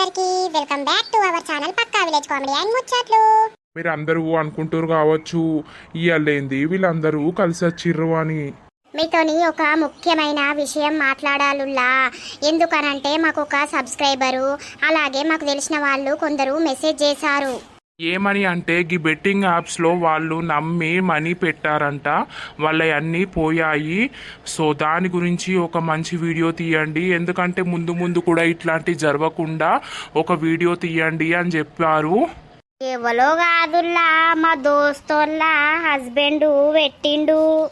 అందరికీ welcome back to our channel Pakka village comedy and Muchatlu. మీరు అందరూ అనుకుంటారు కావచ్చు ఇయ్యాలేంది వీళ్ళందరూ కలిసి వచ్చిర్రు అని. మీతోని ఒక ముఖ్యమైన విషయం మాట్లాడాలుల్లా. ఎందుకనంటే మాకు ఒక సబ్స్క్రైబరు అలాగే మాకు తెలిసిన వాళ్ళు కొందరు మెసేజ్ చేశారు. ఏమని అంటే గీ బెట్టింగ్ యాప్స్లో వాళ్ళు నమ్మి మనీ పెట్టారంట. వాళ్ళ అన్నీ పోయాయి. సో దాని గురించి ఒక మంచి వీడియో తీయండి. ఎందుకంటే ముందు ముందు కూడా ఇట్లాంటి జరగకుండా ఒక వీడియో తీయండి అని చెప్పారు. ఎవలో కాదుల్లా మా దోస్తోళ్ళ హస్బెండ్ పెట్టిండు.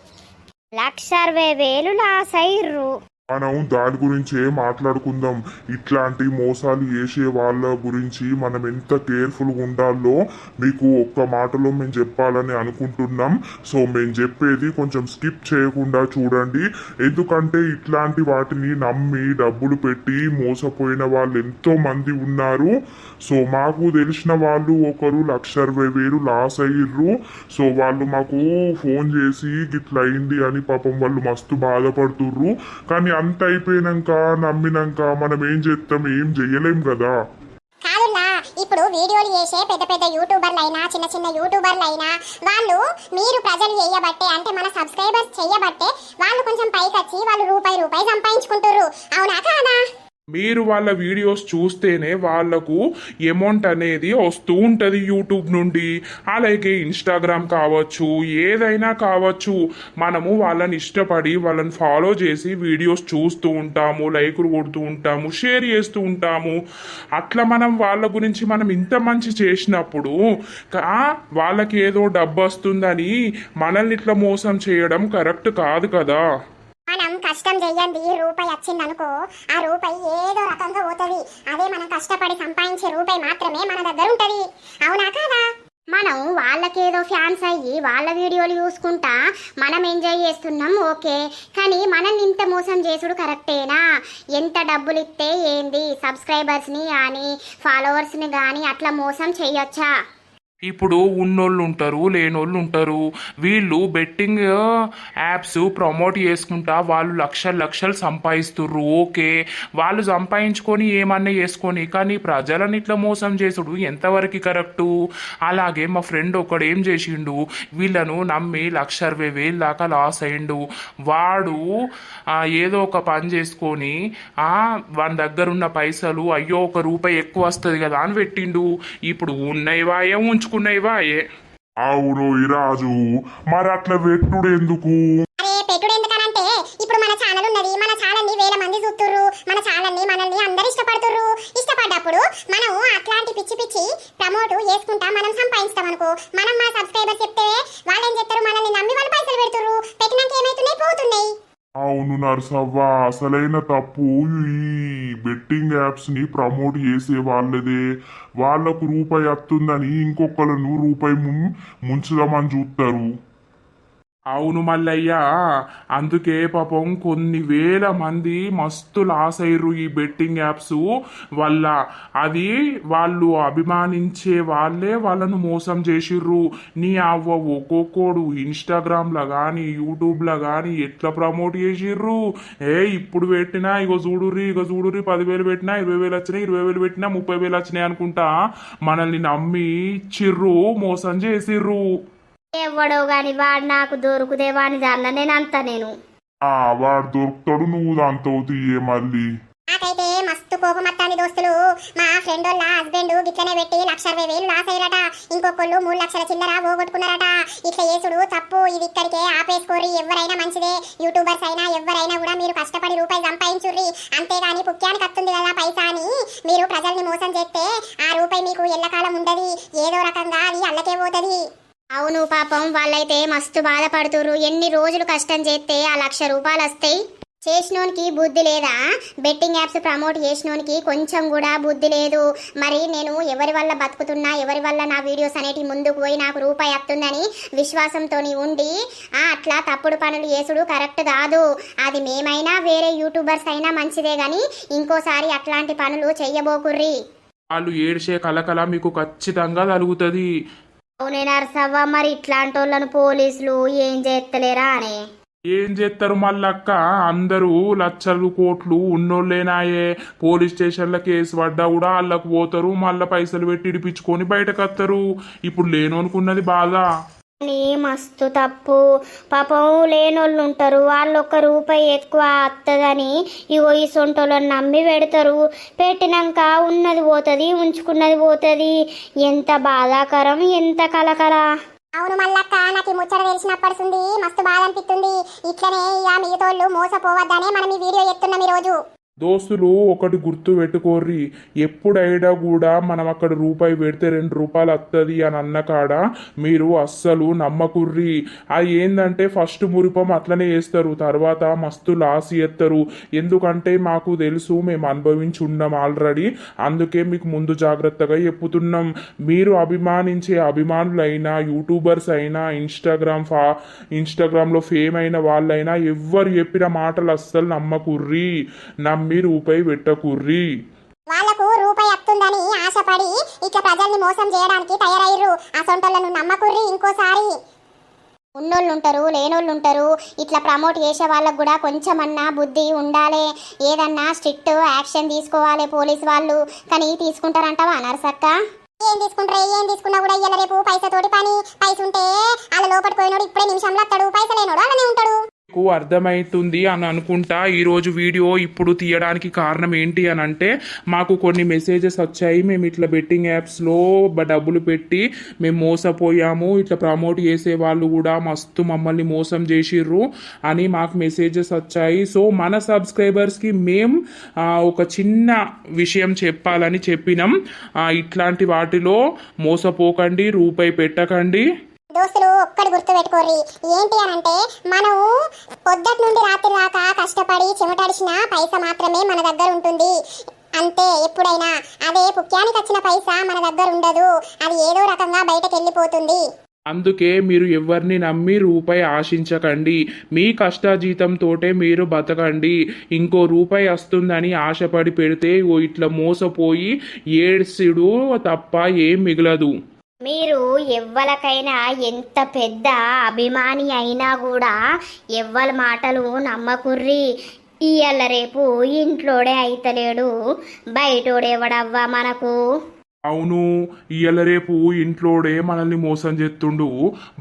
లక్ష అరవై వేలు లాస్ అయ్యిర్రు మనం దాని గురించే మాట్లాడుకుందాం? ఇట్లాంటి మోసాలు చేసే వాళ్ళ గురించి మనం ఎంత కేర్ఫుల్గా ఉండాలో మీకు ఒక్క మాటలో మేము చెప్పాలని అనుకుంటున్నాం. సో మేము చెప్పేది కొంచెం స్కిప్ చేయకుండా చూడండి. ఎందుకంటే ఇట్లాంటి వాటిని నమ్మి డబ్బులు పెట్టి మోసపోయిన వాళ్ళు ఎంతో మంది ఉన్నారు. సో మాకు తెలిసిన వాళ్ళు ఒకరు లక్ష అరవై వేలు లాస్ అయ్యిర్రు. సో వాళ్ళు మాకు ఫోన్ చేసి గిట్లా అయింది అని పాపం వాళ్ళు మస్తు బాధపడుతుర్రు. కానీ అంత అయిపోయినాక నమ్మినాక మనం ఏం చేస్తాం ఏం చెయ్యలేం కదా. కాదుల్లా ఇప్పుడు వీడియోలు చేసే పెద్ద పెద్ద యూట్యూబర్లు అయినా చిన్న చిన్న యూట్యూబర్లు అయినా వాళ్ళు మీరు ప్రజలు చేయబట్టే అంటే మన సబ్స్క్రైబర్స్ చేయబట్టే వాళ్ళు కొంచెం పైకి వచ్చి వాళ్ళు రూపాయి రూపాయి సంపాదించుకుంటారు అవునా కాదా? మీరు వాళ్ళ వీడియోస్ చూస్తేనే వాళ్ళకు అమౌంట్ అనేది వస్తూ ఉంటుంది యూట్యూబ్ నుండి. అలాగే ఇన్స్టాగ్రామ్ కావచ్చు ఏదైనా కావచ్చు. మనము వాళ్ళని ఇష్టపడి వాళ్ళని ఫాలో చేసి వీడియోస్ చూస్తూ ఉంటాము లైకులు కొడుతూ ఉంటాము షేర్ చేస్తూ ఉంటాము. అట్లా మనం వాళ్ళ గురించి మనం ఇంత మంచి చేసినప్పుడు వాళ్ళకి ఏదో డబ్బు వస్తుందని మనల్ని ఇట్లా మోసం చేయడం కరెక్ట్ కాదు కదా. మనం కష్టం చెయ్యండి. రూపాయి వచ్చింది అనుకో ఆ రూపాయి ఏదో రకంగా పోతుంది. అదే మనం కష్టపడి సంపాదించే రూపాయి మాత్రమే మన దగ్గర ఉంటుంది అవునా కాదా? మనం వాళ్ళకేదో ఫ్యాన్స్ అయ్యి వాళ్ళ వీడియోలు చూసుకుంటా మనం ఎంజాయ్ చేస్తున్నాం ఓకే. కానీ మనల్ని ఇంత మోసం చేసుడు కరెక్టేనా? ఎంత డబ్బులు ఇస్తే ఏంది సబ్స్క్రైబర్స్ని కానీ ఫాలోవర్స్ని కానీ అట్లా మోసం చేయొచ్చా ఇప్పుడు ఉన్నోళ్ళు ఉంటారు లేనోళ్ళు ఉంటారు. వీళ్ళు బెట్టింగ్ యాప్స్ ప్రమోట్ చేసుకుంటా వాళ్ళు లక్షలు లక్షలు సంపాదిస్తుర్రు ఓకే. వాళ్ళు సంపాదించుకొని ఏమన్నా చేసుకొని కానీ ప్రజలను ఇట్లా మోసం చేసుడు ఎంతవరకు కరెక్టు? అలాగే మా ఫ్రెండ్ ఒకడు ఏం చేసిండు వీళ్ళను నమ్మి లక్ష అరవై వేలు దాకా లాస్ అయిండు. వాడు ఏదో ఒక పని చేసుకొని వాని దగ్గర ఉన్న పైసలు అయ్యో ఒక రూపాయి ఎక్కువ వస్తుంది కదా అని పెట్టిండు. ఇప్పుడు ఉన్నయివాయే ఉంచుకున్నయివాయే అవును ఇరాజు మరి అట్లా పెట్టుడు ఎందుకు? అరే పెట్టుడు ఎందుకనంటే ఇప్పుడు మన ఛానల్ ఉన్నది మన ఛానల్ని వేల మంది చూస్తుర్రు మన ఛానల్ని మనల్ని అందరు ఇష్టపడుతుర్రు. ఇష్టపడ్డప్పుడు మనం అట్లాంటి పిచ్చి పిచ్చి ప్రమోట్ చేసుకుంటా మనం అనుకో మనం మా సబ్స్క్రైబర్స్ చెప్తే వాళ్ళు ఏం చేస్తారు మనల్ని నమ్మి వాళ్ళు పైసలు పెడుతుర్రు. పెట్టినాక ఏమైతున్నాయి? పోతున్నాయి. అవును నర్సవ్వ. అసలైన తప్పు ఈ బెట్టింగ్ యాప్స్ని ప్రమోట్ చేసే వాళ్ళదే. వాళ్ళకు రూపాయి వస్తుందని ఇంకొకళ్ళను రూపాయి ము- ముంచుదామని చూస్తారు అవును మల్లయ్య. అందుకే పాపం కొన్ని వేల మంది మస్తు లాస్ అయ్యారు ఈ బెట్టింగ్ యాప్స్ వల్ల. అది వాళ్ళు అభిమానించే వాళ్ళే వాళ్ళను మోసం చేసిర్రు. నీ అవ్వ ఒక్కొక్కడు ఇన్స్టాగ్రామ్లో కానీ యూట్యూబ్లో కానీ ఎట్లా ప్రమోట్ చేసిర్రు? ఏ ఇప్పుడు పెట్టినా ఇగో చూడుర్రి ఇగో చూడుర్రి పదివేలు పెట్టినా ఇరవై వేలు వచ్చినాయి ఇరవై వేలు పెట్టినా ముప్పై వేలు వచ్చినాయి అనుకుంటా. మనల్ని నమ్మి చిర్రు మోసం చేసిర్రు. ఎవడో గాని వాడు నాకు దొరుకుదే వాని దాన్న నేను అంత నేను. ఆ వాడు దొరుకుతాడు నువ్వు దాంతో తీయే మళ్ళీ. నాకైతే మస్తు కోపం వస్తాంది దోస్తులు. మా ఫ్రెండ్ వాళ్ళ హస్బెండ్ గిట్లనే పెట్టి లక్ష అరవై వేలు లాస్ అయ్యారట ఇంకొకళ్ళు మూడు లక్షల చిల్లర పోగొట్టుకున్నారట. ఇట్లా చేసుడు తప్పు ఇది ఇక్కడికే ఆపేసుకోరి ఎవరైనా మంచిదే. యూట్యూబర్స్ అయినా ఎవరైనా కూడా మీరు కష్టపడి రూపాయి సంపాదించుర్రి. అంతేగాని పుక్యానికి వస్తుంది కదా పైసా అని మీరు ప్రజల్ని మోసం చేస్తే ఆ రూపాయి మీకు ఎల్లకాలం ఉండదు. ఏదో రకంగా అది అల్లకే పోతుంది. అవును పాపం వాళ్ళైతే మస్తు బాధపడుతురు ఎన్ని రోజులు కష్టం చేస్తే ఆ లక్ష రూపాయలు వస్తాయి? చేసినోనికి బుద్ధి లేదా? బెట్టింగ్ యాప్స్ ప్రమోట్ చేసినోనికి కొంచెం కూడా బుద్ధి లేదు. మరి నేను ఎవరి వల్ల బతుకుతున్నా ఎవరి వల్ల నా వీడియోస్ అనేటి ముందుకు పోయి నాకు రూపాయి వస్తుందని విశ్వాసంతో ఉండి అట్లా తప్పుడు పనులు చేసుడు కరెక్ట్ కాదు. అది మేమైనా వేరే యూట్యూబర్స్ అయినా మంచిదే కానీ ఇంకోసారి అట్లాంటి పనులు చెయ్యబోకుర్రి వాళ్ళు ఏడ్చే కలకల మీకు ఖచ్చితంగా తలుగుతుంది. అవునే నరసవ్వ మరి ఇట్లాంటి వాళ్ళను పోలీసులు ఏం చేస్తలేరా అనే. ఏం చేస్తారు మళ్ళక్క అందరూ లక్షలు కోట్లు ఉన్నోళ్ళేనాయే. పోలీస్ స్టేషన్ల కేసు పడ్డా కూడా వాళ్ళకు పోతారు మళ్ళీ పైసలు పెట్టి ఇడిపించుకొని బయటకు వస్తారు ఇప్పుడు లేనోనుకున్నది బాధ. మస్తు తప్పు? పాపం లేనోళ్ళు ఉంటారు. వాళ్ళు ఒక్క రూపాయి ఎక్కువ అత్తదని ఇగో ఈ సొంటోళ్ళని నమ్మి పెడతారు. పెట్టినాక ఉన్నది పోతుంది ఉంచుకున్నది పోతుంది. ఎంత బాధాకరం ఎంత కలకల. అవును మల్లక్క నాకు ఈ ముచ్చట తెలిసినప్పటిసింది మస్తు బాధ అనిపిస్తుంది. ఇట్లనే ఇక మిగతోళ్ళు మోసపోవద్దనే మనం ఈ వీడియో ఎత్తున్నాం ఈ రోజు దోస్తులు ఒకటి గుర్తు పెట్టుకోర్రి. ఎప్పుడైనా కూడా మనం అక్కడ రూపాయి పెడితే రెండు రూపాయలు వస్తుంది అని అన్న కాడ మీరు అస్సలు నమ్మకుర్రి. అది ఏంటంటే ఫస్ట్ మురిపం అట్లనే వేస్తారు తర్వాత మస్తు లాస్ ఎత్తరు ఎందుకంటే మాకు తెలుసు మేము అనుభవించి ఉన్నాం ఆల్రెడీ అందుకే మీకు ముందు జాగ్రత్తగా చెప్పుతున్నాం. మీరు అభిమానించే అభిమానులైనా యూట్యూబర్స్ అయినా ఇన్స్టాగ్రామ్ ఫా ఇన్స్టాగ్రామ్లో ఫేమ్ అయిన వాళ్ళైనా ఎవ్వరు చెప్పిన మాటలు అస్సలు నమ్మకుర్రి. నమ్మి రూపాయి పెట్టకుర్రి వాళ్ళకు రూపాయి వస్తుందని ఆశపడి ఇట్లా ప్రజల్ని మోసం చేయడానికి తయారయ్యారు ఆ నమ్మకుర్రి ఇంకోసారి. ఉన్నోళ్ళు ఉంటారు లేనోళ్ళు ఉంటారు ఇట్లా ప్రమోట్ చేసే వాళ్ళకు కూడా కొంచెమన్నా బుద్ధి ఉండాలి. ఏదన్నా స్ట్రిక్ట్ యాక్షన్ తీసుకోవాలి పోలీస్ వాళ్ళు. కానీ తీసుకుంటారంటావా నరసక్క? ఏం తీసుకుంటారు? ఏం తీసుకున్నా కూడా ఇయ్యాల రేపు పైసతోటి పని. పైస ఉంటే వాళ్ళ లోపలికి పోయినోడు ఇప్పుడే నిమిషంలో వస్తాడు పైస లేనోడు అలానే ఉంటాడు. మీకు అర్థమవుతుంది అని అనుకుంటా. ఈరోజు వీడియో ఇప్పుడు తీయడానికి కారణం ఏంటి అని అంటే మాకు కొన్ని మెసేజెస్ వచ్చాయి. మేము ఇట్లా బెట్టింగ్ యాప్స్లో డబ్బులు పెట్టి మేము మోసపోయాము. ఇట్లా ప్రమోట్ చేసే వాళ్ళు కూడా మస్తు మమ్మల్ని మోసం చేసిర్రు అని మాకు మెసేజెస్ వచ్చాయి. సో మన సబ్స్క్రైబర్స్కి మేము ఒక చిన్న విషయం చెప్పాలని చెప్పినాం. ఇట్లాంటి వాటిలో మోసపోకండి రూపాయి పెట్టకండి. దోస్తులు ఒక్కటి గుర్తు పెట్టుకోర్రి ఏంటి అని అంటే మనం పొద్దుటి నుండి రాత్రి దాకా కష్టపడి చెమటడిచిన పైస మాత్రమే మన దగ్గర ఉంటుంది. అంతే ఎప్పుడైనా అదే పుక్యానికి వచ్చిన పైస మన దగ్గర ఉండదు. అది ఏదో రకంగా బయటకు వెళ్ళిపోతుంది అందుకే మీరు ఎవరిని నమ్మి రూపాయి ఆశించకండి. మీ కష్టాజీతంతోటే మీరు బతకండి. ఇంకో రూపాయి వస్తుందని ఆశపడి పెడితే ఓ ఇట్లా మోసపోయి ఏడ్సిడు తప్ప ఏం మిగలదు. మీరు ఎవ్వలకైనా ఎంత పెద్ద అభిమాని అయినా కూడా ఎవ్వల మాటలు నమ్మకుర్రి. ఇయ్యాల రేపు ఇంట్లోడే అయితలేడు. బయటోడెవడవ్వా మనకు? అవును ఇయ్యాల రేపు ఇంట్లోడే మనల్ని మోసం చేస్తుండు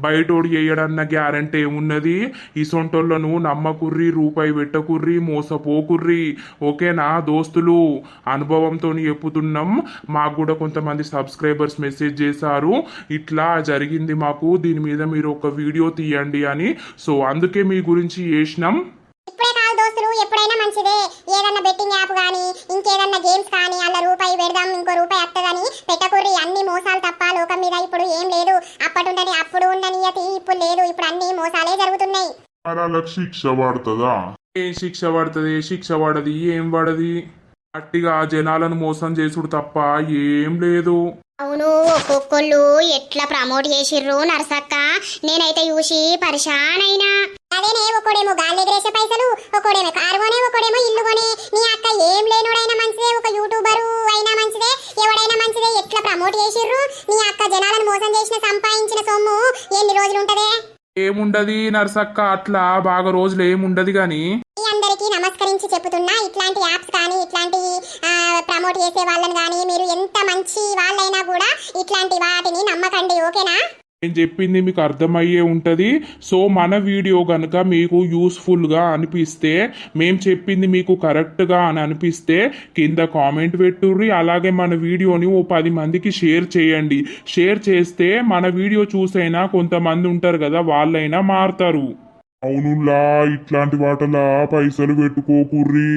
బయటోడు చేయడన్న గ్యారంటీ ఏమున్నది? ఈ సొంటోళ్ళను నమ్మకుర్రి రూపాయి పెట్టకుర్రి మోసపోకుర్రి. ఓకేనా దోస్తులు? అనుభవంతో చెప్పుతున్నాం. మాకు కూడా కొంతమంది సబ్స్క్రైబర్స్ మెసేజ్ చేశారు. ఇట్లా జరిగింది మాకు. దీని మీద మీరు ఒక వీడియో తీయండి అని. సో అందుకే మీ గురించి చేసినాం ఇప్పుడే కాదు దోస్తులు ఎప్పుడైనా మంచిదే. ఏదన్నా బెట్టింగ్ యాప్ కానీ ఇంకేదన్నా గేమ్స్ కానీ అలా రూపాయి పెడదాం ఇంకో రూపాయి వస్తుందని పెట్టకుర్రి. అన్ని మోసాలు తప్ప లోకం మీద ఇప్పుడు ఏం లేదు. అప్పటి ఉండని అప్పుడు ఉండనియతి ఇప్పుడు లేదు. ఇప్పుడు అన్ని మోసాలే జరుగుతున్నాయి. శిక్ష పడుతుందా? ఏం శిక్ష పడుతుంది? శిక్ష పడది? ఏం పడది? అట్టిగా జనాలను మోసం చేసుడు తప్ప ఏం లేదు. అవును ఒక్కొక్కళ్ళు ఎట్లా ప్రమోట్ చేసిర్రు నర్సక్క? నేనైతే చూసి పరిశాన్ అయినా అదేనే ఒకడేమో గాలి ఎగరేసే పైసలు ఒకడేమో కారు కొనే ఒకడేమో ఇల్లు కొనే. నీ అక్క ఏం లేనుడైనా మంచిదే ఒక యూట్యూబరు అయినా మంచిదే ఎవడైనా మంచిదే ఎట్లా ప్రమోట్ చేసిర్రు? నీ అక్క జనాలను మోసం చేసిన సంపాదించిన సొమ్ము ఎన్ని రోజులు ఉంటదే? ఏముండది నర్సక్క? అట్లా బాగా రోజులు ఏముండదు గాని. అందరికీ నమస్కరించి చెప్తున్నా ఇట్లాంటి యాప్స్ కానీ ఇట్లాంటి ప్రమోట్ చేసే వాళ్ళని కానీ మీరు ఎంత మంచి వాళ్ళైనా కూడా ఇట్లాంటి వాటిని నమ్మకండి ఓకేనా? నేను చెప్పింది మీకు అర్థమయ్యే ఉంటుంది. సో మన వీడియో కనుక మీకు యూస్ఫుల్గా అనిపిస్తే మేం చెప్పింది మీకు కరెక్ట్గా అని అనిపిస్తే కింద కామెంట్ పెట్టుర్రి. అలాగే మన వీడియోని ఓ పది మందికి షేర్ చేయండి. షేర్ చేస్తే మన వీడియో చూసైనా కొంతమంది ఉంటారు కదా వాళ్ళైనా మారుతారు. అవునులా ఇట్లాంటి వాటలా పైసలు పెట్టుకోకుర్రి.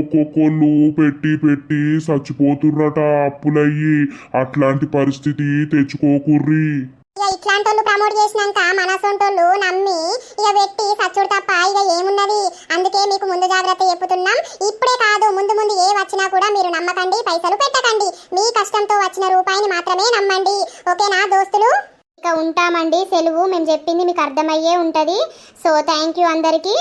ఒక్కొక్కళ్ళు పెట్టి పెట్టి చచ్చిపోతుర్రట అప్పులయ్యి. అట్లాంటి పరిస్థితి తెచ్చుకోకుర్రి. ఇక ఇట్లాంటి వాళ్ళు ప్రమోట్ చేసినాక మనసొంటోళ్ళు నమ్మి ఇక పెట్టి సచ్చుడు తప్ప ఇక ఏమున్నది? అందుకే మీకు ముందు జాగ్రత్త చెప్పుతున్నాం. ఇప్పుడే కాదు ముందు ముందు ఏ వచ్చినా కూడా మీరు నమ్మకండి పైసలు పెట్టకండి. మీ కష్టంతో వచ్చిన రూపాయిని మాత్రమే నమ్మండి. ఓకేనా దోస్తులు? ఇక ఉంటామండి. సెలవు మేము చెప్పింది మీకు అర్థమయ్యే ఉంటుంది. సో థ్యాంక్ యూ అందరికీ.